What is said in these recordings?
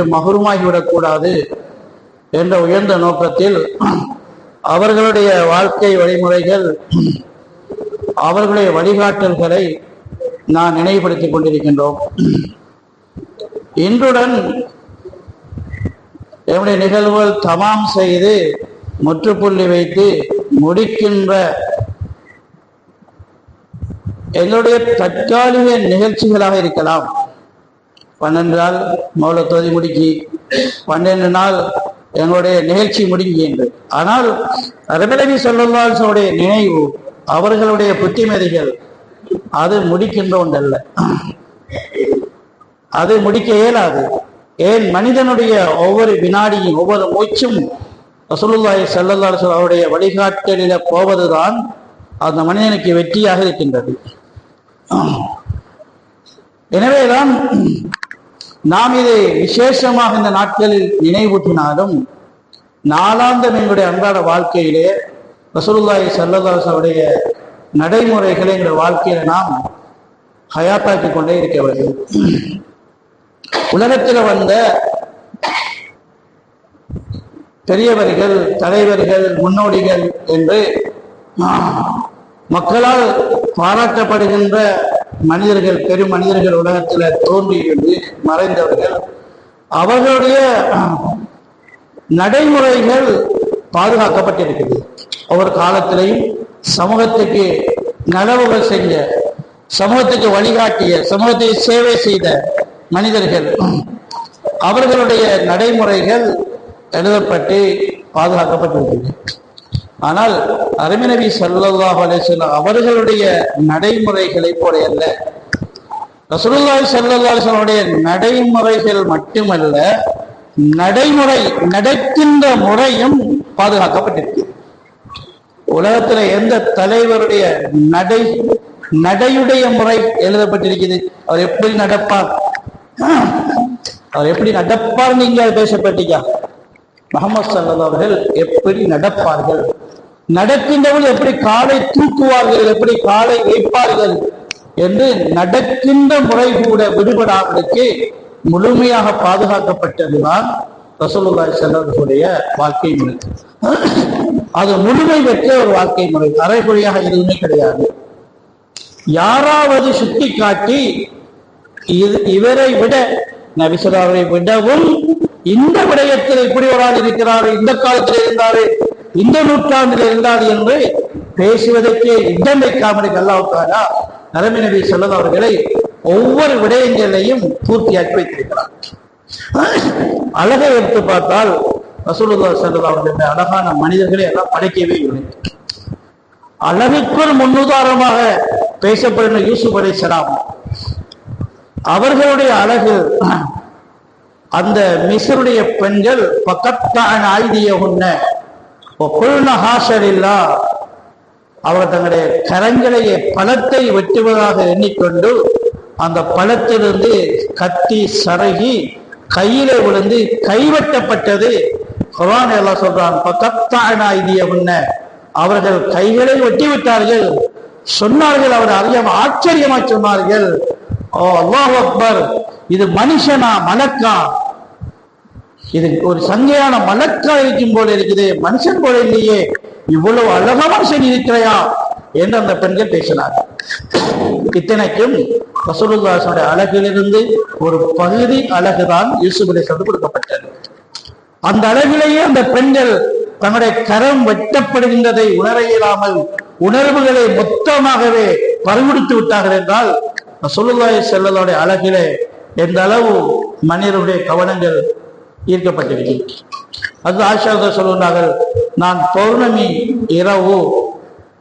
மகுருமாகிவிடக்கூடாது என்ற உயர்ந்த நோக்கத்தில் அவர்களுடைய வாழ்க்கை வழிமுறைகள் அவர்களுடைய வழிகாட்டல்களை நான் நினைவுபடுத்திக் கொண்டிருக்கின்றோம். இன்றுடன் என்னுடைய நிகழ்வுகள் தமாம் செய்து முற்றுப்புள்ளி வைத்து முடிக்கின்ற எங்களுடைய தற்காலிக நிகழ்ச்சிகளாக இருக்கலாம். பன்னெண்டு நாள் மௌல தொகுதி முடிக்கி பன்னெண்டு நாள் எங்களுடைய நிகழ்ச்சி முடிங்கி என்று. ஆனால் அரபிலவி சொல்லல்லாசோடைய நினைவு அவர்களுடைய புத்திமதிகள் அது முடிக்கின்ற ஒன்றல்ல அது முடிக்க இயலாது. ஏன்? மனிதனுடைய ஒவ்வொரு வினாடியும் ஒவ்வொரு மூச்சும் ரசூலுல்லாஹி ஸல்லல்லாஹு அவருடைய வழிகாட்டலில போவதுதான் அந்த மனிதனுக்கு வெற்றியாக இருக்கின்றது. எனவேதான் நாம் இதை விசேஷமாக இந்த நாட்களில் நினைவூட்டினாலும் நாளாந்தம் எங்களுடைய அன்றாட வாழ்க்கையிலே ரசூலுல்லாஹி ஸல்லல்லாஹு நடைமுறைகளை எங்களுடைய வாழ்க்கையில நாம் ஹயாத்தாக்கி கொண்டே இருக்க வேண்டும். உலகத்தில் வந்த பெரியவர்கள் தலைவர்கள் முன்னோடிகள் என்று மக்களால் பாராட்டப்படுகின்ற மனிதர்கள் பெரும் மனிதர்கள் உலகத்தில் தோன்றி மறைந்தவர்கள் அவர்களுடைய நடைமுறைகள் பாதுகாக்கப்பட்டிருக்குது ஒவ்வொரு காலத்திலையும் சமூகத்துக்கு நலவுகள் செஞ்ச சமூகத்துக்கு வழிகாட்டிய சமூகத்துக்கு சேவை செய்த மனிதர்கள் அவர்களுடைய நடைமுறைகள் எழுதப்பட்டு பாதுகாக்கப்பட்டிருக்கிறது. ஆனால் அரபிநபி சல்லாஹ் அலிஸ்லாம் அவர்களுடைய நடைமுறைகளை போல அல்ல. ரசூலுல்லாஹி ஸல்லல்லாஹு நடைமுறைகள் மட்டுமல்ல நடைமுறை நடக்கின்ற முறையும் பாதுகாக்கப்பட்டிருக்கு. உலகத்துல எந்த தலைவருடைய நடை நடையுடைய முறை எழுதப்பட்டிருக்குது? அவர் எப்படி நடப்பார்? அவர் எப்படி நடப்பார் நீங்க பேசப்பட்டீங்க முகமது சல்லா அவர்கள் எப்படி நடப்பார்கள்? நடக்கின்றவர்கள் எப்படி காலை தூக்குவார்கள் எப்படி காலை வைப்பார்கள் என்று நடக்கின்ற முறை கூட விடுபடாமலுக்கு முழுமையாக பாதுகாக்கப்பட்டதுதான் ரசூலுல்லாஹி செல்லவர்களுடைய வாழ்க்கை முறை. அது முழுமை பெற்ற ஒரு வாழ்க்கை முறை. அரைகுறையாக எதுவுமே கிடையாது. யாராவது சுட்டி காட்டி இது இவரை விட நபிசுராவை விடவும் இந்த விடயத்தில் இப்படி ஒரு ஆள் இருக்கிறாரு இந்த காலத்தில் இருந்தாரு இந்த நூற்றாண்டில் இருந்தார் என்று பேசுவதற்கே இடம் வைக்காமல் அல்லாவுக்காரா நரமி நபி சொல்லது அவர்களை ஒவ்வொரு விடயங்களையும் பூர்த்தியாக்கி வைத்திருக்கிறார். அழகை எடுத்து பார்த்தால் ரசூலுல்லா செல்லது அவர்களுடைய அழகான மனிதர்களை எல்லாம் படைக்கவே இல்லை. அழகுக்குள் முன்னுதாரணமாக பேசப்படுகிற யூசுப் அலை சலாம் அவர்களுடைய அழகு அந்த மிசருடைய பெண்கள் பக்கத்தான ஆயுதிய உன்ன ஹாசரில்லா அவர் தங்களுடைய கரங்களையே பழத்தை வெட்டுவதாக எண்ணிக்கொண்டு அந்த பழத்திலிருந்து கத்தி சரகி கையிலே விழுந்து கைவெட்டப்பட்டது. குரான் எல்லாம் சொல்றான் பக்கத்தான ஆயுதிய உன்ன அவர்கள் கைகளை வெட்டி விட்டார்கள் சொன்னார்கள் அவர் அறிய ஆச்சரியமா சொன்னார்கள். ஓ அல்லாஹ் அக்பர் இது மனுஷனா மலக்கா? இது ஒரு சங்கையான மலக்கா இருக்கும் போல இருக்குது. மனுஷன் போல இல்லையே. இவ்வளவு அழகா மனுஷன் இருக்கிறையா? என்று அந்த பெண்கள் பேசினார் இத்தனைக்கும் ரசூலுல்லாசனுடைய அழகிலிருந்து ஒரு பகுதி அழகுதான் யூசுபுடைய சந்து கொடுக்கப்பட்டது. அந்த அளவிலேயே அந்த பெண்கள் தங்களுடைய கரம் வெட்டப்படுகின்றதை உணர இயலாமல் உணர்வுகளை மொத்தமாகவே பறிமுடித்து விட்டார்கள் என்றால் சொல்லுதாய் செல்லதோடைய அழகிலே எந்த அளவு மனிதருடைய கவனங்கள் ஈர்க்கப்பட்டிருக்கிறேன் அது ஆஷாத சொல்லுகிறார்கள் நான் பௌர்ணமி இரவு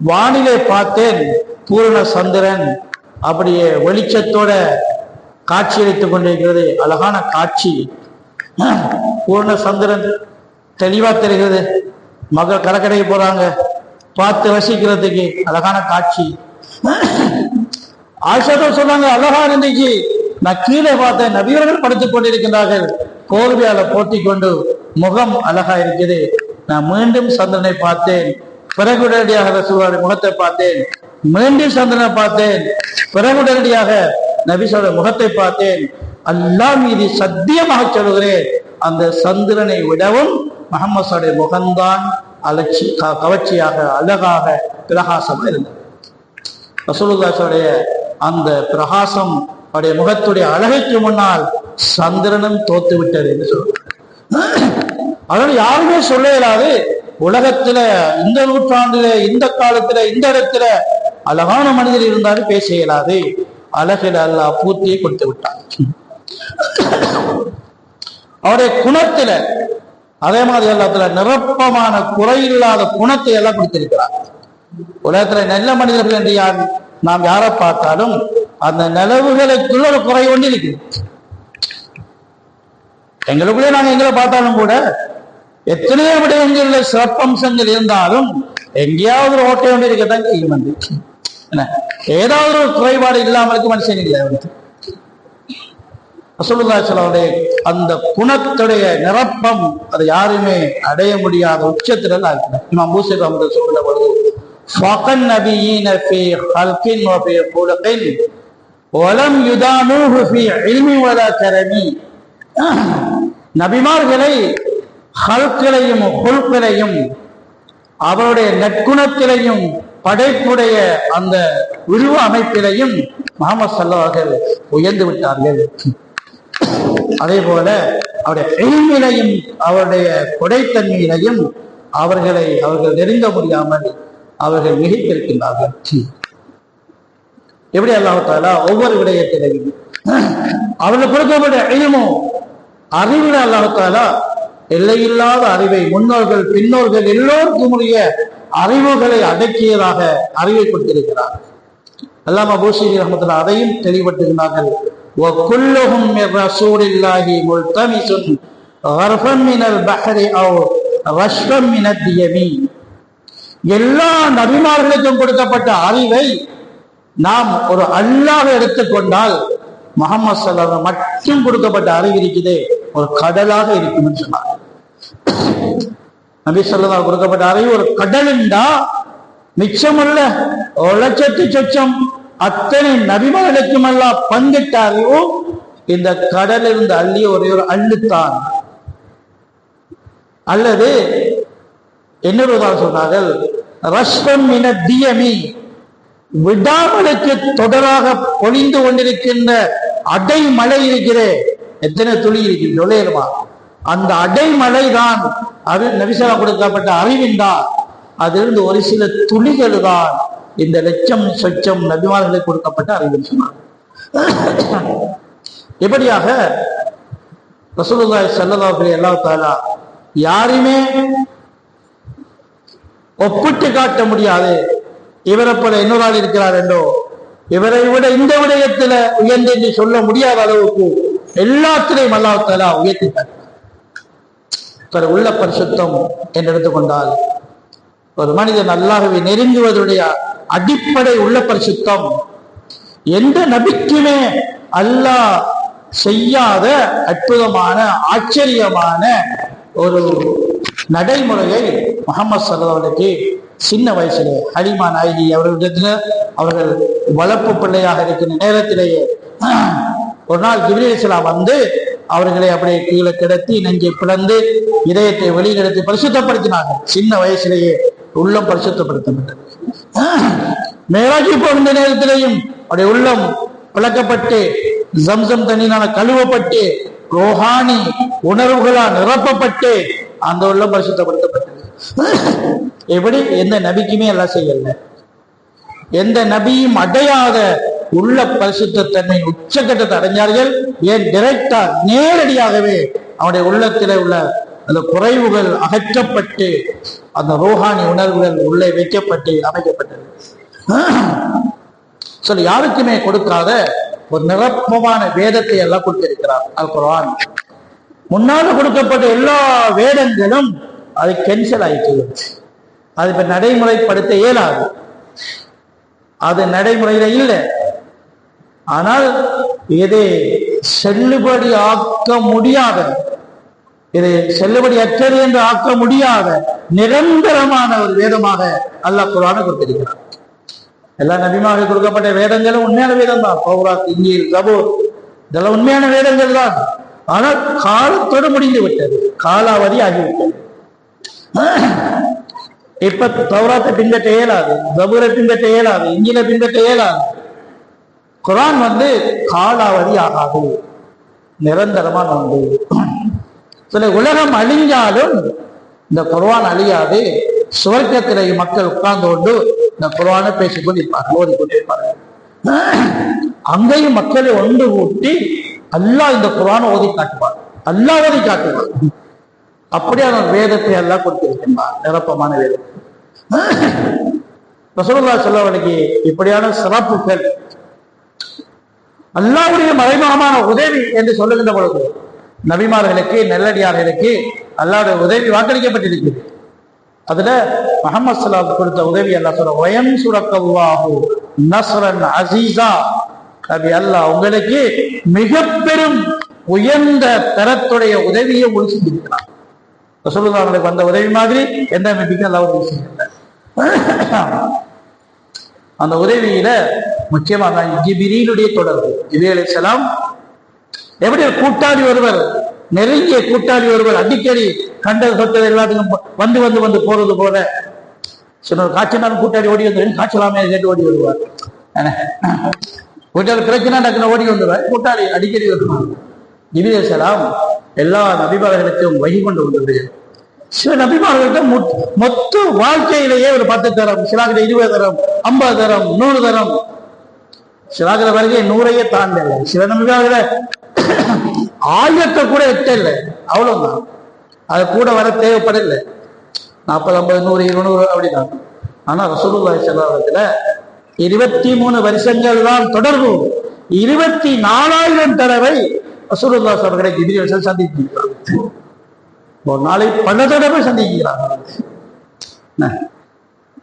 வானிலை பார்த்தேன் பூரண சந்திரன் அப்படியே வெளிச்சத்தோட காட்சியளித்துக் கொண்டிருக்கிறது அழகான காட்சி. பூர்ண சந்திரன் தெளிவா தெரிகிறது. மகள் கடற்கரைக்கு போறாங்க பார்த்து ரசிக்கிறதுக்கு அழகான காட்சி. ஆஷாதம் சொன்னாங்க அழகா இருந்துச்சு. நான் கீழே பார்த்தேன் நபியர்கள் படுத்துக் கொண்டிருக்கின்றார்கள். போர்வையால போட்டி கொண்டு முகம் அழகா இருக்குது. நான் மீண்டும் சந்திரனை பார்த்தேன். பிறகு உடனடியாக முகத்தை பார்த்தேன். மீண்டும் சந்திரனை பார்த்தேன். பிறகு உடனடியாக நபிசோட முகத்தை பார்த்தேன். அல்லாஹ் மீது சத்தியமாக சொல்கிறேன் அந்த சந்திரனை விடவும் முகமது முகம்தான் அலட்சி கவர்ச்சியாக அழகாக பிரகாசமாக இருந்தது. ரசூலுல்லாசோடைய அந்த பிரகாசம் அவருடைய முகத்துடைய அழகைக்கு முன்னால் சந்திரனும் தோத்து விட்டது என்று சொல்றாங்க. அதனால யாருமே சொல்ல இயலாது. உலகத்துல இந்த நூற்றாண்டுல இந்த காலத்துல இந்த இடத்துல அழகான மனிதர் இருந்தாலும் பேச இயலாது. அழகில் அல்லாஹ் பூர்த்தியை கொடுத்து விட்டான். அவருடைய குணத்துல அதே மாதிரி எல்லாத்துல நிரப்பமான குறையில்லாத குணத்தை எல்லாம் கொடுத்திருக்கிறார். உலகத்துல நல்ல மனிதர்கள் என்று யார் நாம் யாரை பார்த்தாலும் அந்த நிலவுகளுக்குள்ள ஒரு குறை ஒன்று இருக்கு எங்களுக்குள்ளே நாங்க எங்களை பார்த்தாலும் கூட எத்தனையோ விடயங்களில் சிறப்பம்சங்கள் இருந்தாலும் எங்கேயாவது ஒரு ஓட்டை ஒன்று இருக்கத்தான் செய்யும் வந்து. என்ன? ஏதாவது ஒரு குறைபாடு இல்லாமலுக்கு மனுஷன் இல்லை வந்து. ரசூலுல்லாஹி அந்த குணத்துடைய நிரப்பம் அதை யாருமே அடைய முடியாத உச்சத்துல எல்லாம் இருக்கிறார் இமாம் பூசர் அஹமது சொல்ற பொழுது ஃபகன் நபியீன ஃபி ஹல்கின் வ குலகின் வலம் யுதானூஹு ஃபி இல்மி வலா கரமி நபிமார்களை ஹல்களையும் ஹுல்களையும் அவருடைய நற்குணத்திலையும் படைப்புடைய அந்த உருவ அமைப்பிலையும் முகமது சல்லாஹர்கள் உயர்ந்து விட்டார்கள். அதே போல அவருடைய எளிமையிலையும் அவருடைய கொடைத்தன்மையிலையும் அவர்களை அவர்கள் நெருங்க முடியாமல் அவர்கள் மிகைத்திருக்கின்றார்கள். எப்படி அல்லாஹாலா ஒவ்வொரு விடயத்திலையும் அவர்கள் கொடுக்கப்பட்ட எளிமோ அறிவுல அல்லாஹாலா எல்லையில்லாத அறிவை முன்னோர்கள் பின்னோர்கள் எல்லோருக்குமுடைய அறிவுகளை அடக்கியதாக அறிவை கொடுத்திருக்கிறார். அல்லாம பூசி ரஹமத்துல அதையும் தெளிவட்டுகிறார்கள் எல்லா நபிமார்களுக்கும் கொடுக்கப்பட்ட அறிவை நாம் ஒரு அல்லாஹ் எடுத்துக்கொண்டால் முகமது சல்லாத மட்டும் கொடுக்கப்பட்ட அறிவு இருக்குது. ஒரு கடலாக இருக்கும் சொன்னார் நபி சொல்லதா கொடுக்கப்பட்ட அறை ஒரு கடலுண்டா மிச்சமுள்ள ஒரு லட்சத்து சொச்சம் அத்தனை நபிமகளுக்கும் எல்லாம் பங்கிட்ட இந்த கடல் இருந்து அள்ளி ஒரே ஒரு அள்ளுத்தான். அல்லது இன்னொரு உதாரணம் சொன்னார்கள் ரஷ்பம் இன தியமி விடாமலுக்கு தொடராக பொழிந்து கொண்டிருக்கின்ற அடைமலை இருக்கிறே எத்தனை துளி இருக்கு? சொல்லிடுமா அந்த அடைமலை தான் அது நபிசா கொடுக்கப்பட்ட அறிவின்தான் அதிலிருந்து ஒரு சில துளிகள் தான் இந்த லட்சம் சொச்சம் நபிமார்களுக்கு கொடுக்கப்பட்ட அறிவின் சொன்னார் எப்படியாக? ரசூலுல்லாய் ஸல்லல்லாஹு அலைஹி தாலா யாரையுமே ஒப்பிட்டு காட்ட முடியாது. இவரை போல இன்னொரு ஆள் இருக்கிறார் என்றோ இவரை விட இந்த விடயத்துல உயர்ந்து என்று சொல்ல முடியாத அளவுக்கு எல்லாத்திலையும் அல்லாஹாலா உயர்த்திட்டார். உள்ள பரிசுத்தம் என்று எடுத்துக்கொண்டால் ஒரு மனிதன் அல்லாஹ்வை நெருங்குவதுடைய அடிப்படை உள்ள பரிசுத்தம். எந்த நபிக்குமே அல்லாஹ் செய்யாத அற்புதமான ஆச்சரியமான ஒரு நடைமுறையை முகமது சல்லாவுக்கு சின்ன வயசுல ஹலிமா நாயகி அவர்களிடத்துல அவர்கள் வளர்ப்பு பிள்ளையாக இருக்கின்ற நேரத்திலேயே ஒரு நாள் ஜிப்ரீல் வந்து அவர்களை அப்படியே கீழே கிடத்தி நெஞ்சை பிளந்து இதயத்தை வெளியிடத்தை பரிசுத்தப்படுத்தினாங்க சின்ன வயசுலேயே உள்ளம் பரிசுத்தப்படுத்தப்பட்டது. மேலாஜி போன நேரத்திலேயும் அவருடைய உள்ளம் பிளக்கப்பட்டு ஜம்சம் தண்ணினால கழுவப்பட்டு ரோஹானி உணர்வுகளால் நிரப்பப்பட்டு அந்த உள்ளம் பரிசுத்தப்படுத்தப்பட்டது. எப்படி? எந்த நபிக்குமே எல்லாம் செய்யல. எந்த நபியும் அடையாத உள்ள பரிசுத்தன்மை உச்சக்கட்டத்தை அடைஞ்சார்கள். ஏன்? டிரெக்டா நேரடியாகவே அவருடைய உள்ளத்திலே உள்ள அந்த குறைவுகள் அகற்றப்பட்டு அந்த ரோஹானி உணர்வுகள் உள்ளே வைக்கப்பட்டு அமைக்கப்பட்டது. சொல்லி யாருக்குமே கொடுக்காத ஒரு நிரப்பமான வேதத்தை எல்லாம் கொடுத்திருக்கிறார். அல் குரான் முன்னால கொடுக்கப்பட்ட எல்லா வேதங்களும் அது கேன்சல் ஆயிட்டு அது இப்ப நடைமுறைப்படுத்த இயலாது. அது நடைமுறையில இல்லை. ஆனால் இதை செல்லுபடி ஆக்க முடியாத இது செல்லுபடி அற்றது என்று ஆக்க முடியாத நிரந்தரமான ஒரு வேதமாக அல்லாஹ் குரான கொடுத்திருக்கிறார் எல்லா நபிமாக கொடுக்கப்பட்ட வேதங்களும் உண்மையான வேதம் தான் பௌராத் இஞ்சில் கபூர் இதெல்லாம் உண்மையான வேதங்கள் தான். ஆனால் காலத்தோடு முடிந்து விட்டது காலாவதி ஆகிவிட்டது. இப்ப தௌராத்தை பின்பற்ற இயலாது ஜபூரை பின்பற்ற இயலாது இஞ்சில பின்பற்ற இயலாது. குரான் வந்து காலாவதி ஆகாது. நிரந்தரமான ஒன்று சில உலகம் அழிஞ்சாலும் இந்த குர்வான் அழியாது. சுவர்க்கத்திலே மக்கள் உட்கார்ந்து கொண்டு இந்த குர்வானை பேசிக் கொண்டிருப்பார்கள் ஓதிக்கொண்டிருப்பார்கள். அங்கேயும் மக்களை ஒன்று கூட்டி அல்லாஹ் இந்த குரானை ஓதி காட்டுவார் அல்லா ஓதி காட்டுவார் அப்படியான அவன் வேதத்தை எல்லாம் கொடுத்திருக்கின்றார் நிரப்பமான வேதம். ரசோல்லா சொல்லவனுக்கு இப்படியான சிறப்புகள் அல்லாவுடைய மறைமுகமான உதவி என்று சொல்லுகின்ற பொழுது நபிமார்களுக்கு நெல்லடியார்களுக்கு அல்லாவுடைய உதவி வாக்களிக்கப்பட்டிருக்கிறது. அதுல முகமது சலாம் கொடுத்த உதவி அல்லா சொல்ற வயம் சுரக்கல்லாஹு நஸ்ரன் அசீசா நபி அல்லாஹ் உங்களுக்கு மிக பெரும் உயர்ந்த தரத்துடைய உதவியை உங்களுக்கு செஞ்சிருக்கிறார் ரசூலுல்லாஹி அவங்களுக்கு வந்த உதவி மாதிரி எந்த நம்பிக்கை அல்லாஹ் உதவி செய்யல அந்த உதவியில முக்கியமாக ஜிபிரியினுடைய தொடர்பு ஜிபி அலைஹிஸ்ஸலாம் எப்படி கூட்டாளி ஒருவர் நெருங்கிய கூட்டாளி ஒருவர் அடிக்கடி கண்டது சொத்தது எல்லாத்துக்கும் வந்து வந்து வந்து போறது போல சில ஒரு காய்ச்சலான கூட்டாளி ஓடி வந்து காய்ச்சலாமே கேட்டு ஓடி வருவார்? கூட்டாளி பிரச்சனை டக்குனு ஓடி வந்துடுவார். கூட்டாளி அடிக்கடி வருவார். ஜிபி செலாம் எல்லா நபிமார்களுக்கும் வகி கொண்டு வந்தது. சில நபிமார்கள்ட்ட மொத்த வாழ்க்கையிலேயே ஒரு பத்து தரம் சிலாகிட்ட இருபது தரம் ஐம்பது தரம் நூறு தரம். சிலாகிற வரைக்கும் நூறையே தாண்டல. சில நபிமார்கள ஆயிரத்தை கூட எட்டல அவ்வளவுதான். அது கூட வர தேவைப்படல. நாற்பது ஐம்பது நூறு இருநூறு அப்படிதான். ஆனா ரசூலுல்லாஹி ஸல்லல்லாஹு இருபத்தி மூணு வருஷங்கள் தான் தொடர்பு. இருபத்தி நாலாயிரம் தடவை ரசூலுல்லாஹி அவர்களை திடீர் சந்திக்கிறார் ஒரு நாளை பல தடவை சந்திக்கிறாங்க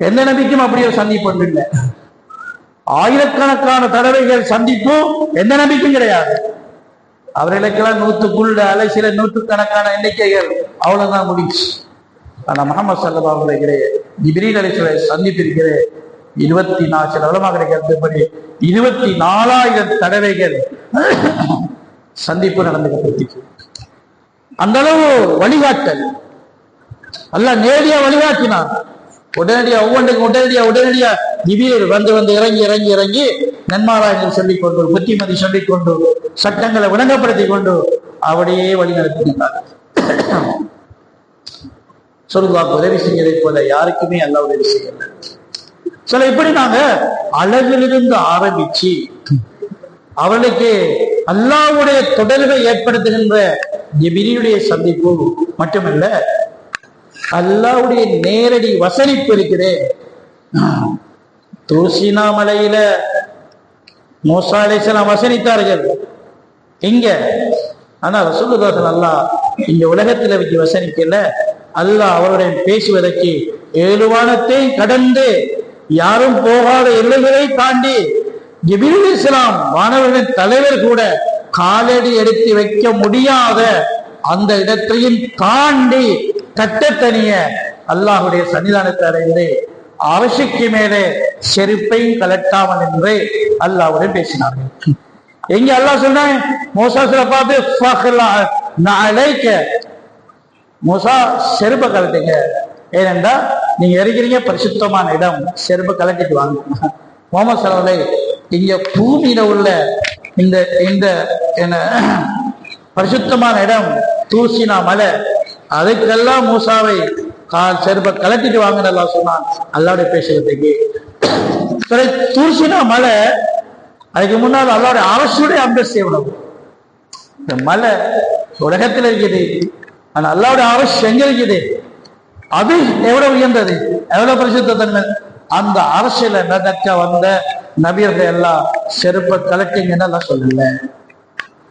எந்த நபிக்கும் அப்படி ஒரு சந்திப்பு இல்லை. ஆயிரக்கணக்கான தடவைகள் சந்திப்பும் எந்த நபிக்கும் கிடையாது. அவர்களுக்கெல்லாம் நூற்றுக்குள்ள அலை சில நூற்றுக்கணக்கான எண்ணிக்கைகள். அவ்வளவுதான் முடிச்சு ஆனா முகமது சல்லா அவர்களுடைய ஜிப்ரீல் அலிஸ்வரை சந்திப்பிருக்கிற இருபத்தி நாலு சில உலமாக கருத்துப்படி இருபத்தி நாலாயிரம் தடவைகள் சந்திப்பு நடந்துகிட்டு அந்த அளவு வழிகாட்டல். அல்ல நேரடியா வழிகாட்டினான் உடனடியா ஒவ்வொன்றுக்கும் உடனடியா உடனடியா திடீர் வந்து வந்து இறங்கி இறங்கி இறங்கி நன்மாராயங்கள் சொல்லிக் கொண்டு புத்திமதி சொல்லிக் கொண்டு சட்டங்களை விளங்கப்படுத்தி கொண்டு அப்படியே வழிநடத்தினார். நடத்தினார் உதவி செய்யதை போல யாருக்குமே அல்ல உதவி செய்யல. சில இப்படி நாங்க அழகிலிருந்து ஆரம்பிச்சு அவளுக்கு அல்லாவுடைய தொடர்பை ஏற்படுத்துகின்ற ஜிபிரியுடைய சந்திப்பு மட்டுமல்ல அல்லாவுடைய நேரடி வசனிப்பு இருக்கிறேன் தூசினா மலையில மூசா வசனித்தார்கள். இங்க ஆனா ரசூலுதாசன் அல்லாஹ் இந்த உலகத்துல வச்சு வசனிக்கல. அல்லாஹ் அவருடன் பேசுவதற்கு ஏழுவானத்தை கடந்து யாரும் போகாத எல்லைகளை தாண்டி ஜிபிரில் இஸ்லாம் மாணவர்களின் தலைவர் கூட காலடி எடுத்து வைக்க முடியாத அந்த இடத்தையும் தாண்டி கட்டத்தனிய அல்லாஹுடைய சன்னிதானத்தை அடைந்து அவசிக்கு மேலே செருப்பையும் கலட்டாமல் என்று அல்லாவுடன் பேசினார்கள் எங்க அல்லாஹ் சொன்னான் மோசாசில பார்த்து "ஃபஹ்லா நஅலைக்க." செருப்பை கலட்டுங்க. ஏனென்றா நீங்க இருக்கிறீங்க பரிசுத்தமான இடம் செருப்பை கலட்டிட்டு வாங்க. முகமது சலவலை இங்க பூமியில உள்ள இந்த இந்த என்ன பரிசுத்தமான இடம் தூசினா மலை அதுக்கெல்லாம் மூசாவை கால் செருப்பை கலட்டிட்டு வாங்கினா சொன்னான். அல்லாவுடைய பேசுறதுக்கு. சரி தூசினா மலை அதுக்கு முன்னால் அல்லாவுடைய அரசுடைய அந்தஸ்து எவ்வளவு? இந்த மலை உலகத்தில் இருக்குது. ஆனா அல்லாவுடைய அரசு எங்க இருக்குது? அது எவ்வளவு உயர்ந்தது? எவ்வளவு பரிசுத்த தன்மை அந்த அரசியல நடக்க வந்த நபியர்கள் எல்லாம் செருப்பை கலட்டிங்கன்னு எல்லாம் சொல்லல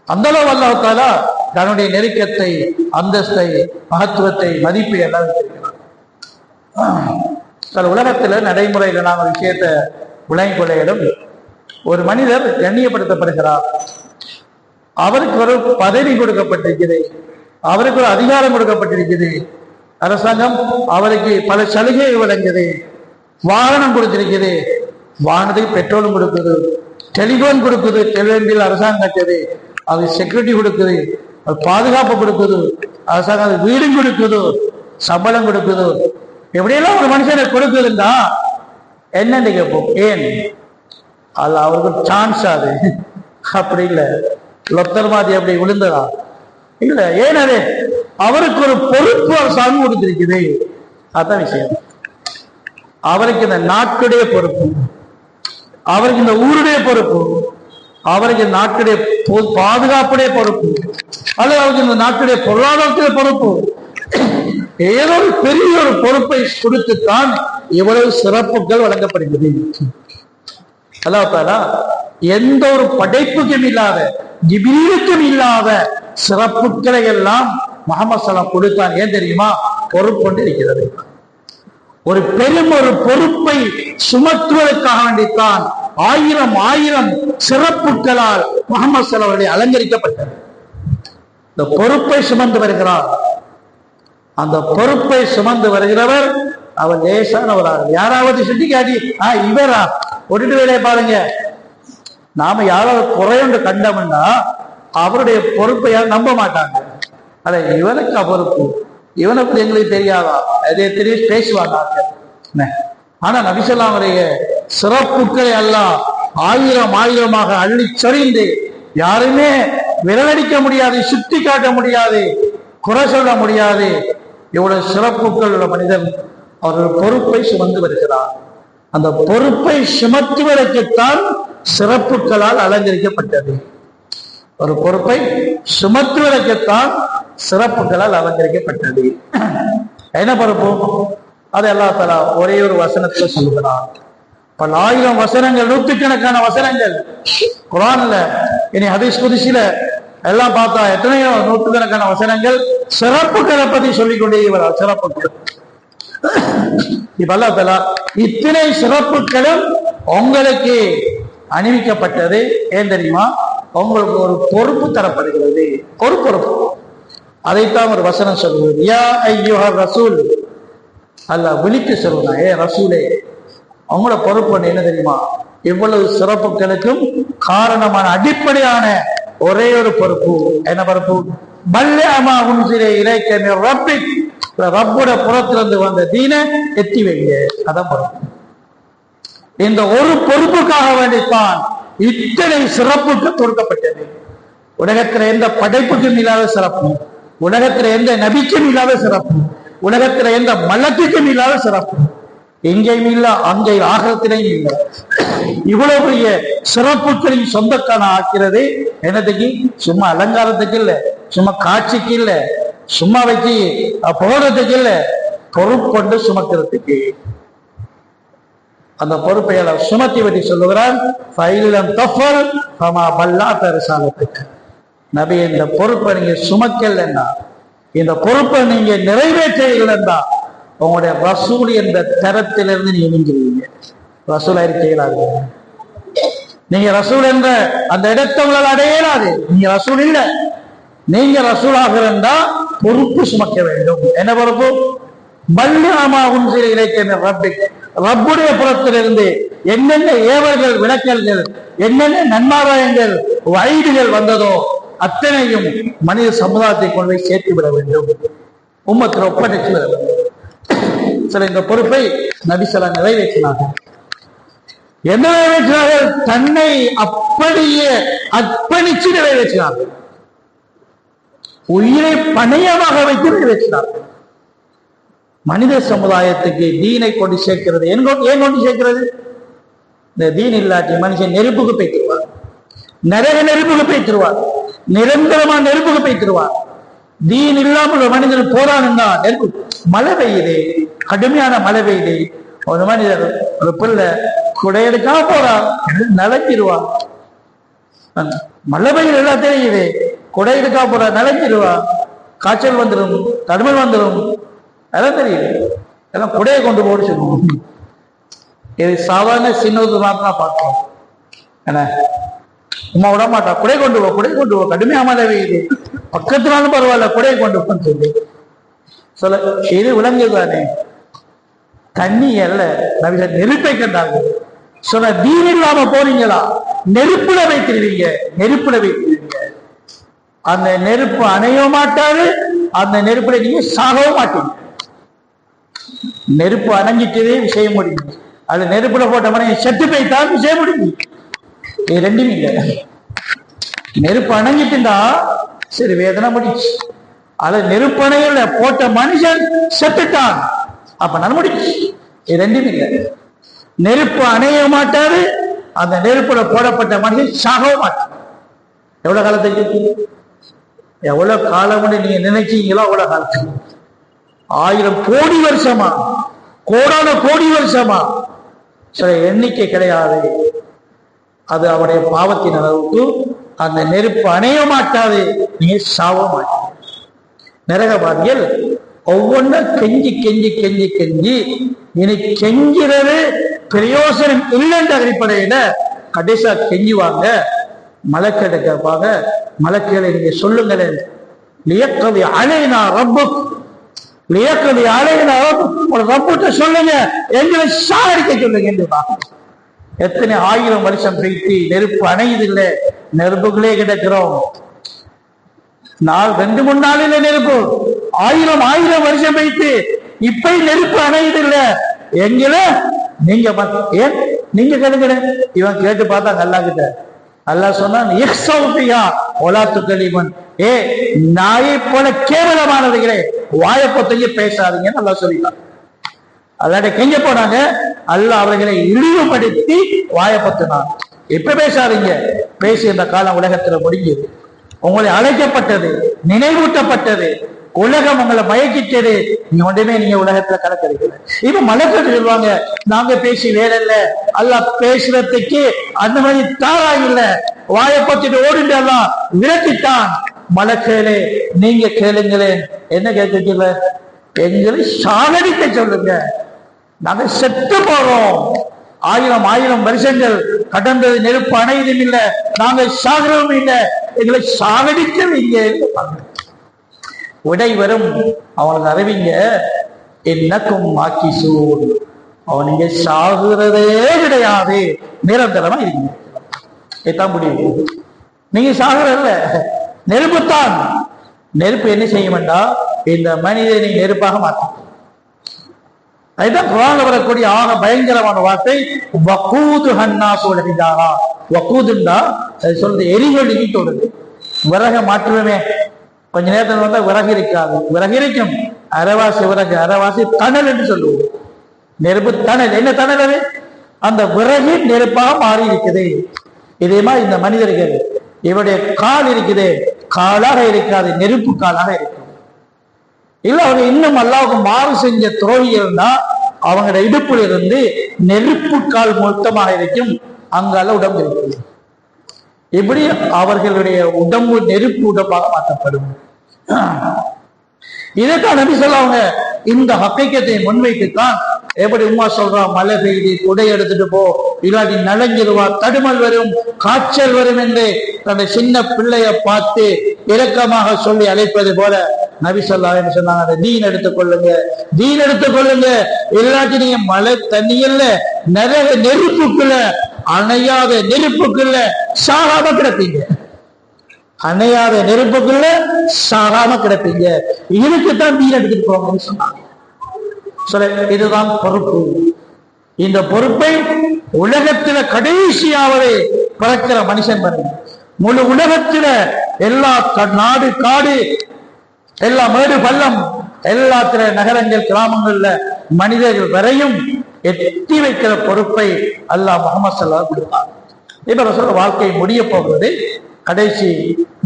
அந்த அளவு அல்லாஹாலா தன்னுடைய நெருக்கத்தை அந்தஸ்தை மகத்துவத்தை மதிப்பை எல்லாம் சில உலகத்துல நடைமுறையில நாம் விஷயத்த விஷயத்தை விளங்கிக் ஒரு மனிதர் கண்ணியப்படுத்தப்படுகிறார். அவருக்கு ஒரு பதவி கொடுக்கப்பட்டிருக்கிறது. அவருக்கு ஒரு அதிகாரம் கொடுக்கப்பட்டிருக்குது அரசாங்கம் அவருக்கு பல சலுகை வழங்குது. வாகனம் கொடுத்திருக்குது. வாகனத்துக்கு பெட்ரோலும் கொடுக்குது. டெலிபோன் கொடுக்குது. டெலிபோன் பில் அரசாங்கம் கட்டுது. அது செக்யூரிட்டி கொடுக்குது. அது பாதுகாப்பு கொடுக்குது. அரசாங்கம் அது வீடும் கொடுக்குது. சம்பளம் கொடுக்குது. எப்படியெல்லாம் ஒரு மனுஷனை கொடுக்குதுன்னா என்னன்னு கேட்போம். ஏன்? அது அவருக்கு சான்ஸ் அது. அப்படி இல்லை. லொத்தர் மாதிரி அப்படி விழுந்ததா? இல்லை. ஏன் அது? அவருக்கு ஒரு பொறுப்பு அரசாங்கம் கொடுத்திருக்குது. அதான் விஷயம். அவருக்கு இந்த நாட்டுடைய பொறுப்பு. அவருக்கு இந்த ஊருடைய பொறுப்பு. அவருக்கு இந்த நாட்டுடைய பாதுகாப்புடைய பொறுப்பு. அல்லது அவருக்கு இந்த நாட்டுடைய பொருளாதாரத்துடைய பொறுப்பு. ஏதோ ஒரு பெரிய ஒரு பொறுப்பை கொடுத்துத்தான் இவ்வளவு சிறப்புகள் வழங்கப்படுகிறது. அல்லாஹ் எந்த ஒரு படைப்புக்கும் இல்லாத ஜிபீருக்கும் இல்லாத சிறப்புகளை எல்லாம் முகமது சலாம் கொடுத்தான். ஏன் தெரியுமா? பொறுப்புண்டு இருக்கிறது. ஒரு பெரும் ஒரு பொறுப்பை சுமத்துவதற்காக வேண்டித்தான் ஆயிரம் ஆயிரம் சிறப்புகளால் முகமது சலாம் அவர்கள் அலங்கரிக்கப்பட்டது. இந்த பொறுப்பை சுமந்து வருகிறார். அந்த பொறுப்பை சுமந்து வருகிறவர் அவர் லேசானவராக யாராவது சுட்டி காட்டி ஆ இவரா? ஒட்டு வேலையை பாருங்க. நாம யாராவது குறையொன்று கண்டோம்னா அவருடைய பொறுப்பை யாரும் நம்ப மாட்டாங்க. அட இவருக்கு பொறுப்பு இவனை பத்தி எங்களுக்கு தெரியாதா? அதே தெரிய பேசுவாங்க என்ன? ஆனா நபிசல்லாவுடைய சிறப்புகளை எல்லாம் ஆயிரம் ஆயிரமாக அள்ளி சொரிந்து யாருமே விரலடிக்க முடியாது சுட்டி காட்ட முடியாது குறை சொல்ல முடியாது. இவ்வளவு சிறப்புகள் உள்ள மனிதன் அவர்கள் பொறுப்பை சுமந்து வருகிறார். அந்த பொறுப்பை சுமத்துவதற்குத்தான் சிறப்புகளால் அலங்கரிக்கப்பட்டது. ஒரு பொறுப்பை சுமத்துவதற்குத்தான் சிறப்புகளால் அலங்கரிக்கப்பட்டது. என்ன பொறுப்பு? அது அல்லா தலா ஒரே ஒரு வசனத்துல சொல்லுகிறான். பல ஆயிரம் வசனங்கள் நூற்றுக்கணக்கான வசனங்கள். குரான்ல இனி ஹதீஸ் குதிசில எல்லாம் பார்த்தா எத்தனையோ நூற்றுக்கணக்கான வசனங்கள் சிறப்புகளை பத்தி சொல்லிக் கொண்டே சிறப்புகள். இப்ப அல்லா தலா இத்தனை சிறப்புகளும் உங்களுக்கு அணிவிக்கப்பட்டது. ஏன் தெரியுமா? உங்களுக்கு ஒரு பொறுப்பு தரப்படுகிறது. ஒரு பொறுப்பு அதைத்தான் ஒரு வசனம் சொல்லுவது யா ஐயோஹா ரசூல். அல்ல விழிக்க சொல்லுவான் ஏ ரசூலே அவங்களோட பொறுப்பு என்ன தெரியுமா? இவ்வளவு சிறப்புகளுக்கும் காரணமான அடிப்படையான ஒரே ஒரு பொறுப்பு. என்ன பொறுப்பு? பல்யாமா உன்சிலே இறைக்கமே ரப்பி ரப்போட புறத்திலிருந்து வந்த தீன எத்தி வைங்க. அதான் பொறுப்பு. இந்த ஒரு பொறுப்புக்காக வேண்டித்தான் இத்தனை சிறப்புக்கு கொடுக்கப்பட்டது உலகத்துல எந்த படைப்புக்கும் இல்லாத சிறப்பு. உலகத்துல எந்த நபிக்கும் இல்லாத சிறப்பு. உலகத்துல எந்த மலத்துக்கும் இல்லாத சிறப்பு. எங்கேயும் இல்ல அங்கே ஆகத்திலையும் இல்லை. இவ்வளவு பெரிய சிறப்புகளையும் சொந்தக்கான ஆக்கிறது என்னதுக்கு சும்மா அலங்காரத்துக்கு இல்ல சும்மா காட்சிக்கு இல்ல சும்மா வச்சு போடுறதுக்கு இல்ல. பொறுப்பொண்டு சுமக்கிறதுக்கு. அந்த பொறுப்பை சுமத்தி பற்றி சொல்லுகிறான் ஃபைலம் தஃபல் பல்லா தரிசாலத்துக்கு நபி இந்த பொறுப்பை நீங்க சுமக்கலைன்னா இந்த பொறுப்பை நீங்க நிறைவேற்றலைன்னா உங்களுடைய ரசூல் என்ற தரத்திலிருந்து நீங்க நீங்கிறீங்க ரசூல் அறிக்கைகளாக நீங்க ரசூல் என்ற அந்த இடத்தை உங்களால் அடையலாது. நீங்க ரசூல் இல்ல. நீங்க ரசூலாக இருந்தா பொறுப்பு சுமக்க வேண்டும். என்ன பொறுப்பு? பல்லியாமாவும் சில இலக்கிய ரப்பி. ரப்புடைய புறத்திலிருந்து என்னென்ன ஏவல்கள் விளக்கல்கள் என்னென்ன நன்மாராயங்கள் வயதுகள் வந்ததோ அத்தனையும் மனித சமுதாயத்தை கொண்டு போய் சேர்த்து விட வேண்டும். உம்மத்தில் ஒப்படைத்து விட வேண்டும். சில இந்த பொறுப்பை நபிசலா நிறைவேற்றினார்கள். என்ன நிறைவேற்றினார்கள்? தன்னை அப்படியே அர்ப்பணிச்சு நிறைவேற்றினார்கள். உயிரை பணையமாக வைத்து நிறைவேற்றினார்கள். மனித சமுதாயத்துக்கு தீனை கொண்டு சேர்க்கிறது. ஏன் கொண்டு ஏன் கொண்டு சேர்க்கிறது? இந்த தீன் இல்லாட்டி மனுஷன் நெருப்புக்கு போய்த்திருவார் நரக நெருப்புக்கு போய்த்திருவார் நிரந்தரமா நெருப்புக்கு போய்த்திருவார் தீன் இல்லாமல் ஒரு மனிதன் தான் நெருப்பு மழை பெய்யுது கடுமையான மழை பெய்யுது. ஒரு மனிதர் ஒரு பிள்ளை குடையெடுக்காம போறான் நலஞ்சிருவான் மழை பெய்யுது எல்லாம் தெரியுது. குடை எடுக்கா போற நலஞ்சிருவா காய்ச்சல் வந்துடும் தடுமல் வந்துடும் அதெல்லாம் தெரியுது. எல்லாம் குடையை கொண்டு போட்டு சொல்லுவோம் இது சாதாரண சின்னது மாத்திரம் பார்க்கலாம் என்ன? சும்மா விட மாட்டா. குடை கொண்டு போ குடை கொண்டு போ. கடுமையா மழை இது. பக்கத்துனாலும் பரவாயில்ல குடை கொண்டு போன்னு சொல்லி. சொல்ல இது விலங்கு தானே தண்ணி அல்ல நபிகள் நெருப்பை கண்டார்கள். சொன்ன தீன் இல்லாம போறீங்களா நெருப்புல வைத்திருவீங்க நெருப்புல வைத்திருவீங்க. அந்த நெருப்பு அணைய மாட்டாது அந்த நெருப்புல நீங்க சாகவும் மாட்டீங்க. நெருப்பு அணைஞ்சிட்டதே விஷயம் முடியும். அது நெருப்புல போட்ட மனைவி செத்து போய்த்தான் விஷயம் முடியும். ரெண்டுமே இல்லை. நெருப்பு அணைஞ்சிட்டுண்டா? சரி வேதனை முடிச்சு அது நெருப்பணையில போட்ட மனுஷன் செத்துட்டான். அப்ப நல்ல முடிச்சு ரெண்டுமே இல்லை. நெருப்பு அணைய மாட்டாரு. அந்த நெருப்புல போடப்பட்ட மனுஷன் சாகவும் மாட்டான். எவ்வளவு காலத்துக்கு எவ்வளவு காலம் நீங்க நினைச்சீங்களோ அவ்வளவு காலத்துக்கு. ஆயிரம் கோடி வருஷமா. கோடான கோடி வருஷமா. சில எண்ணிக்கை கிடையாது. அது அவருடைய பாவத்தின் அளவுக்கு அந்த நெருப்பு அணைய மாட்டாது. நீ சாவ மாட்டீங்க நரகவாதிகள் ஒவ்வொன்றும் கெஞ்சி கெஞ்சி கெஞ்சி கெஞ்சி இனி கெஞ்சிறது பிரயோசனம் இல்லைன்ற அடிப்படையில கடைசா கெஞ்சுவாங்க. மலக்கெடு கேட்பாங்க மலக்களை நீங்க சொல்லுங்களேன். லியக்கவி அலைனா ரப்பு லியக்கவி அலைனா ரப்பு ரப்புட்ட சொல்லுங்க. எங்களை சாகடிக்க சொல்லுங்க என்று எத்தனை ஆயிரம் வருஷம் பெய்த்து நெருப்பு அணையுதில்லை நெருப்புகளே கிடக்கிறோம். நாள் ரெண்டு மூணு நாளில நெருப்பு. ஆயிரம் ஆயிரம் வருஷம் பெய்த்து இப்ப நெருப்பு அணையுதில்லை. எங்கள நீங்க ஏன்? நீங்க கேளுங்க இவன் கேட்டு பார்த்தா நல்லா கிட்ட. அல்லா சொன்னான் ஒலாத்து கலிமன் ஏ நாயை போல கேவலமானதுகளே வாயப்பத்தையே பேசாதீங்கன்னு நல்லா சொல்லிட்டான். அல்லாட கெஞ்ச போனாங்க. அல்ல அவர்களை இழிவுபடுத்தி வாயப்பத்தினான் எப்ப பேசாதீங்க. பேசி இந்த காலம் உலகத்துல முடிஞ்சது. உங்களை அழைக்கப்பட்டது நினைவூட்டப்பட்டது. உலகம் உங்களை மயக்கிட்டது. நீ ஒன்றுமே நீங்க உலகத்துல கலக்கறிக்கல இப்ப மலக்கள் சொல்லுவாங்க நாங்க பேசி வேற இல்ல அல்ல பேசுறதுக்கு அந்த மாதிரி தாரா இல்ல. வாயப்பத்திட்டு ஓடிண்டெல்லாம் விரட்டிட்டான். மலக்கேளே நீங்க கேளுங்களேன். என்ன கேட்கல எங்களை சாகடிக்க சொல்லுங்க. நாங்க செத்து போறோம். ஆயிரம் ஆயிரம் வருஷங்கள் கடந்தது நெருப்பு அணையதும் இல்லை நாங்க சாகிறவும் இல்லை. எங்களை சாகடிக்கவிங்க உடை வரும். அவனுக்கு அறிவிங்க. என்னக்கும் மாக்கி சூழ் அவன் இங்க சாகுறதே கிடையாது. நிரந்தரமா இருக்கீங்க. இதுதான் முடிவு. நீங்க சாகுறல்ல நெருப்புத்தான். நெருப்பு என்ன செய்ய வேண்டாம் இந்த மனிதனை நெருப்பாக மாற்றும். அதுதான் குரான் வரக்கூடிய ஆக பயங்கரமான வார்த்தை வக்கூது ஹன்னா சொல்லுகிறாரா வக்கூதுண்டா அது சொல்றது எரிவெளிக்கு சொல்றது விறக மாற்றுவேமே. கொஞ்ச நேரத்தில் வந்தா விறகு இருக்காது. விறகு இருக்கும். அரைவாசி விறகு அரைவாசி தணல் என்று சொல்லுவோம். நெருப்பு தணல். என்ன தணல் அது? அந்த விறகு நெருப்பாக மாறி இருக்குது இதே மாதிரி இந்த மனிதர்கள் இவருடைய கால் இருக்குது. காலாக இருக்காது. நெருப்பு காலாக இருக்கும் இல்ல அவங்க இன்னும் அல்லாவுக்கு மாறு செஞ்ச துரோகி இருந்தா அவங்களோட இடுப்புல இருந்து நெருப்பு கால் மொத்தமாக இருக்கும் அங்கால உடம்பு இருக்கு இப்படி அவர்களுடைய உடம்பு நெருப்பு உடம்பாக மாற்றப்படும். இதைத்தான் நபி சொல்லுவாங்க இந்த ஹக்கைக்கத்தை முன்வைத்துத்தான் எப்படி உமா சொல்றா மழை பெய்து குடை எடுத்துட்டு போ இல்லாட்டி நலஞ்சிருவா தடுமல் வரும் காய்ச்சல் வரும் என்று தன்னை சின்ன பிள்ளைய பார்த்து இரக்கமாக சொல்லி அழைப்பது போல நபி சொல்லா சொன்னாங்க அந்த தீன் எடுத்துக் கொள்ளுங்க தீன் எடுத்துக் கொள்ளுங்க இல்லாட்டி நீங்க மழை தண்ணியில் நிறைய நெருப்புக்குள்ள அணையாத நெருப்புக்குள்ள சாகாம கிடப்பீங்க. அணையாத நெருப்புக்குள்ள சாகாம கிடப்பீங்க. இதுக்குத்தான் தீன் எடுத்துட்டு போங்கன்னு சொன்னாங்க. சொல்ல இதுதான் பொறுப்பு. இந்த பொறுப்பை உலகத்தில கடைசியாவது பிறக்கிற மனுஷன் பாருங்க. முழு உலகத்துல எல்லா க- நாடு காடு எல்லா மேடு பள்ளம். எல்லாத்திர நகரங்கள் கிராமங்கள்ல மனிதர்கள் வரையும் எட்டி வைக்கிற பொறுப்பை அல்லாஹ் முகமது சல்லா கொடுத்தார் இப்ப ரசூல் வாழ்க்கை முடிய போகிறது கடைசி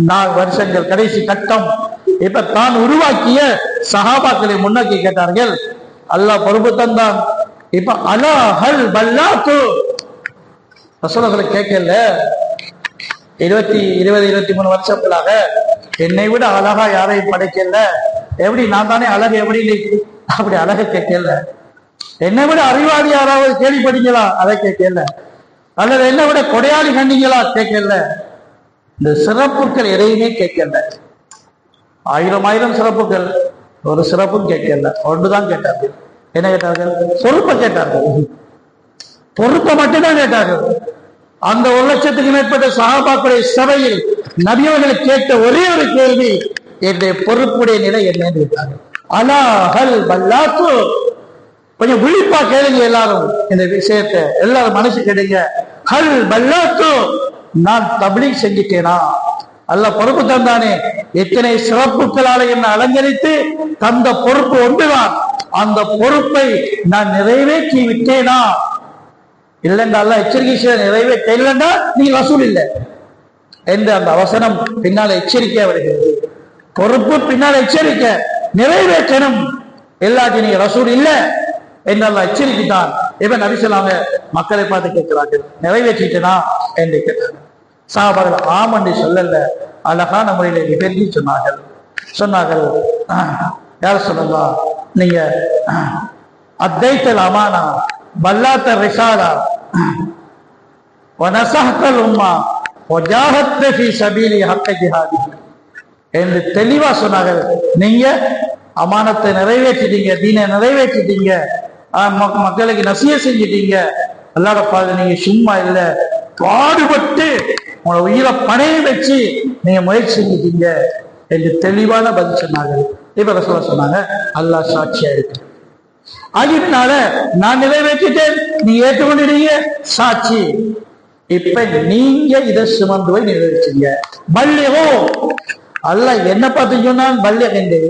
நாலு வருஷங்கள் கடைசி கட்டம். இப்ப தான் உருவாக்கிய சகாபாக்களை முன்னோக்கி கேட்டார்கள். அல்லாஹ் பொறுப்பு தந்தான். இப்ப அலா ஹல் பல்லாத்து. ரசூலங்களை கேட்கல. இருபத்தி இருபது இருபத்தி மூணு வருஷங்களாக என்னை விட அழகா யாரையும் படைக்கல? எப்படி நான் தானே அழகு எப்படி நீ அப்படி அழக கேட்கல. என்னை விட அறிவாளி யாராவது கேள்விப்பட்டீங்களா அதை கேட்கல. அல்லது என்னை விட கொடையாளி கண்டீங்களா கேட்கல. இந்த சிறப்புகள் எதையுமே கேட்கல. ஆயிரம் ஆயிரம் சிறப்புகள். ஒரு சிறப்பும் கேட்கல. ஒன்றுதான் கேட்டார்கள். என்ன கேட்டார்கள்? பொறுப்பை கேட்டார்கள். பொறுப்பை மட்டும்தான் கேட்டார்கள். அந்த ஒரு லட்சத்துக்கு மேற்பட்ட சகாபாக்குடைய சபையில் நபியவர்கள் கேட்ட ஒரே ஒரு கேள்வி என்னுடைய பொறுப்புடைய நிலை என்னன்னு கேட்டாங்க. ஹல் பல்லாத்து கொஞ்சம் விழிப்பா கேளுங்க எல்லாரும் இந்த விஷயத்தை. எல்லாரும் மனசு கேளுங்க ஹல் பல்லாத்து நான் தபிலீக் செஞ்சுட்டேனா? அல்ல பொறுப்பு தந்தானே. எத்தனை சிறப்புகளால என்ன அலங்கரித்து தந்த பொறுப்பு ஒன்றுதான் அந்த பொறுப்பை நான் நிறைவேற்றி விட்டேனா இல்லைண்டா அல்ல எச்சரிக்கை நிறைவேற்ற இல்லைண்டா நீ வசூல் இல்லை. என்று அந்த அவசரம் பின்னால் எச்சரிக்கை வருகிறது. பொறுப்பு பின்னால் எச்சரிக்கை. நிறைவேற்றணும். எல்லாத்தையும் நீ ரசூல் இல்லை என்று அல்ல எச்சரிக்கைத்தான் இப்ப நபி மக்களை பார்த்து கேட்கிறார்கள் நிறைவேற்றிட்டனா என்று கேட்டாங்க சாபார்கள் ஆம் என்று சொல்லல. அழகான முறையில நிகழ்ச்சி சொன்னார்கள். சொன்னார்கள் யார் சொல்லலாம் நீங்க அத்தைத்தல் அமானா வல்லாத்த ரிசாலா ونصحت الأمة وجاهدت في سبيل حق جهاده என்று தெளிவா சொன்னார்கள் நீங்க அமானத்தை நிறைவேற்றிட்டீங்க தீனை நிறைவேற்றிட்டீங்க ஆஹ் மக்- மக்களுக்கு நசிய செஞ்சிட்டீங்க அல்லாட பாது நீங்க சும்மா இல்ல பாடுபட்டு உங்களோட உயிரை பணைய வச்சு நீங்க முயற்சி செஞ்சிட்டீங்க என்று தெளிவான பதில் சொன்னார்கள் இப்ப ரசூலா சொன்னாங்க அல்லாஹ் சாட்சியா இருக்கு ஆகியதுனால நான் நிறைவேற்றிட்டேன். நீ ஏற்றுக்கொண்டிருக்கீங்க சாட்சி. இப்ப நீங்க இதை சுமந்து போய் நிறைவேற்றீங்க பல்லியோ அல்ல என்ன பார்த்து சொன்னான் பல்லிய என்று.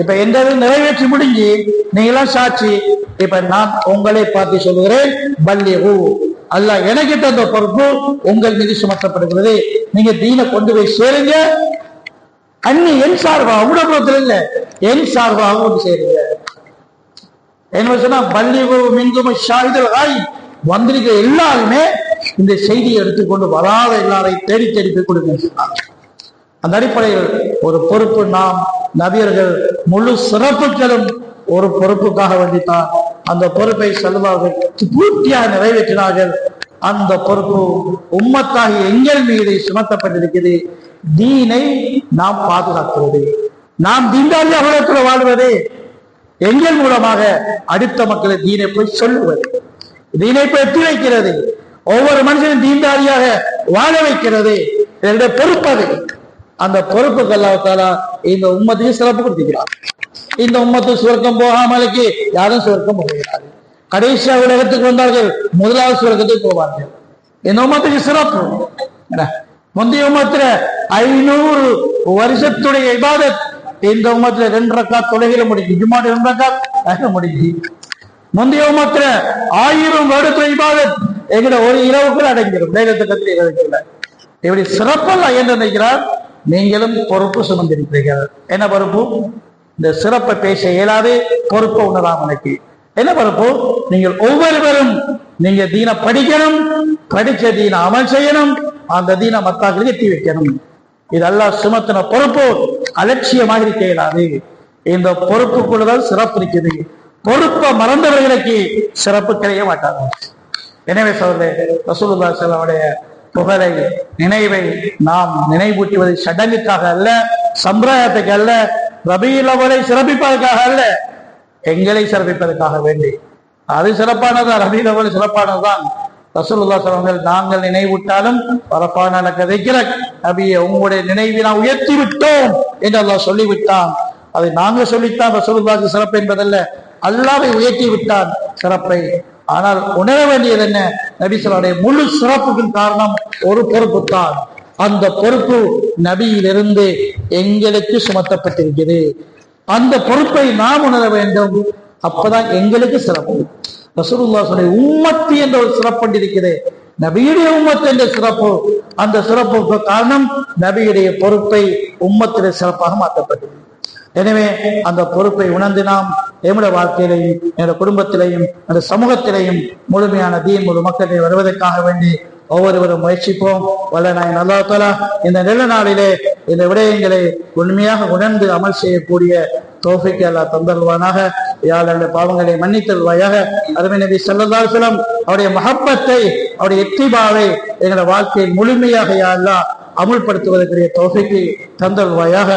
இப்ப எந்த நிறைவேற்றி முடிஞ்சு நீங்களாம் சாட்சி. இப்ப நான் உங்களை பார்த்து சொல்லுகிறேன் பல்லியோ அல்ல எனக்கு தந்த பொறுப்பு உங்கள் மீது சுமத்தப்படுகிறது. நீங்க தீனை கொண்டு போய் சேருங்க. அன்னி என் சார்பாக உடம்புல இல்ல. என் சார்பாக கொண்டு சேருங்க என்ன சொன்னா பள்ளிகு மின்கும் ஷாஹிதல் ஆய் வந்திருக்கிற எல்லாருமே இந்த செய்தியை எடுத்துக்கொண்டு வராத எல்லாரையும் தேடி தேடி போய் கொடுங்க சொன்னாங்க. அந்த அடிப்படையில் ஒரு பொறுப்பு நாம் நபியர்கள் முழு சிறப்புகளும் ஒரு பொறுப்புக்காக வேண்டித்தான். அந்த பொறுப்பை செல்வார்கள் பூர்த்தியாக நிறைவேற்றினார்கள். அந்த பொறுப்பு உம்மத்தாகி எங்கள் மீது சுமத்தப்பட்டிருக்கிறது. தீனை நாம் பாதுகாக்கிறது. நாம் தீண்டாளி அவலத்தில் வாழ்வதே எங்கள் மூலமாக அடுத்த மக்களை தீனை போய் சொல்லுவது. தீனை போய் எத்தி வைக்கிறது. ஒவ்வொரு மனுஷனும் தீண்டாளியாக வாழ வைக்கிறது. என்னுடைய பொறுப்பு அது. அந்த பொறுப்புக்கு அல்லாஹாலா இந்த உம்மத்துக்கு சிறப்பு கொடுத்துக்கிறார் இந்த உம்மத்து சுவர்க்கம் போகாமலைக்கு யாரும் சுவர்க்கம் போகிறார்கள் கடைசியா உலகத்துக்கு வந்தார்கள் முதலாவது சுவர்க்கத்துக்கு போவார்கள். இந்த உம்மத்துக்கு சிறப்பு. என்ன? முந்தைய உம்மத்துல ஐநூறு வருஷத்துடைய இபாதத் இந்த உமத்துல ரெண்டு ரக்கா தொலைகிற முடிஞ்சு ஜும்மாடு ரெண்டு ரக்கா அக முடிஞ்சு முந்தைய உமத்துல ஆயிரம் வருடத்துல இபாதத். எங்கட ஒரு இரவுக்குள் அடங்கிடும் லேலத்து கத்திரி இரவுக்குள்ள இப்படி சிறப்பல்ல என்று நினைக்கிறார். நீங்களும் பொறுப்பு சுமந்திருக்கிறீர்கள். என்ன பொறுப்பு? இந்த சிறப்பை பேச இயலாது பொறுப்பை உணராமலுக்கு என்ன பொறுப்பு? நீங்கள் ஒவ்வொருவரும் நீங்க தீன படிக்கணும் படிச்ச தீன அமல் செய்யணும் அந்த தீன மத்தாக்களுக்கு எட்டி வைக்கணும். இதெல்லாம் சுமத்தின பொறுப்பு அலட்சியமாக இருக்க இயலாது இந்த பொறுப்புக்குள்ளதான் சிறப்பு இருக்குது. பொறுப்பை மறந்தவர்களுக்கு சிறப்பு கிடைக்க மாட்டாங்க. எனவே சொல்றே ரசூலுல்லா செல்லமுடைய புகழை நினைவை நாம் நினைவூட்டுவது சடங்குக்காக அல்ல சம்பிரதாயத்துக்கு அல்ல ரபியில் சிறப்பிப்பதற்காக அல்ல எங்களை சிறப்பிப்பதற்காக வேண்டி. அது சிறப்பானதான் ரபியில் சிறப்பானதுதான். ரசூலுல்லா சொல்லுங்கள் நாங்கள் நினைவூட்டாலும் பரப்பான கதைக்கிற நபியை உங்களுடைய நினைவை நாம் உயர்த்தி விட்டோம் என்று அல்லா சொல்லிவிட்டான். அதை நாங்கள் சொல்லித்தான் ரசூலுல்லாஹ்க்கு சிறப்பு என்பதல்ல அல்லாவை உயர்த்தி விட்டான் சிறப்பை. ஆனால் உணர வேண்டியது என்ன? நபிசலாடைய முழு சிறப்புக்கும் காரணம் ஒரு பொறுப்பு தான். அந்த பொறுப்பு நபியிலிருந்து எங்களுக்கு சுமத்தப்பட்டிருக்கிறது. அந்த பொறுப்பை நாம் உணர வேண்டும். அப்பதான் எங்களுக்கு சிறப்பு. ரசூலுல்லாஹ் சொல்ல உம்மத்து என்ற ஒரு சிறப்பு இருக்கிறது. நபியுடைய உம்மத்து என்ற சிறப்பு. அந்த சிறப்புக்கு காரணம் நபியுடைய பொறுப்பை உம்மத்திலே சிறப்பாக மாற்றப்பட்டது. எனவே அந்த பொறுப்பை உணர்ந்து நாம் எம்முடைய வாழ்க்கையிலையும் என்னோட குடும்பத்திலையும் அந்த சமூகத்திலையும் முழுமையான தீன் முழு மக்களை வருவதற்காக வேண்டி ஒவ்வொருவரும் முயற்சிப்போம். வல்ல நான் நல்லா தலா இந்த நல்ல நாளிலே இந்த விடயங்களை உண்மையாக உணர்ந்து அமல் செய்யக்கூடிய தோஃபிக்கு அல்லா தந்தல்வானாக யாருடைய பாவங்களை மன்னித்தல்வாயாக அருமை நபி ஸல்லல்லாஹு அவருடைய மகப்பத்தை அவருடைய எட்டிபாவை எங்களுடைய வாழ்க்கையை முழுமையாக யாரெல்லாம் அமுல்படுத்துவதற்குரிய அமுல்படுத்துவதற்குரிய தோஃபிக்கு தந்தல்வாயாக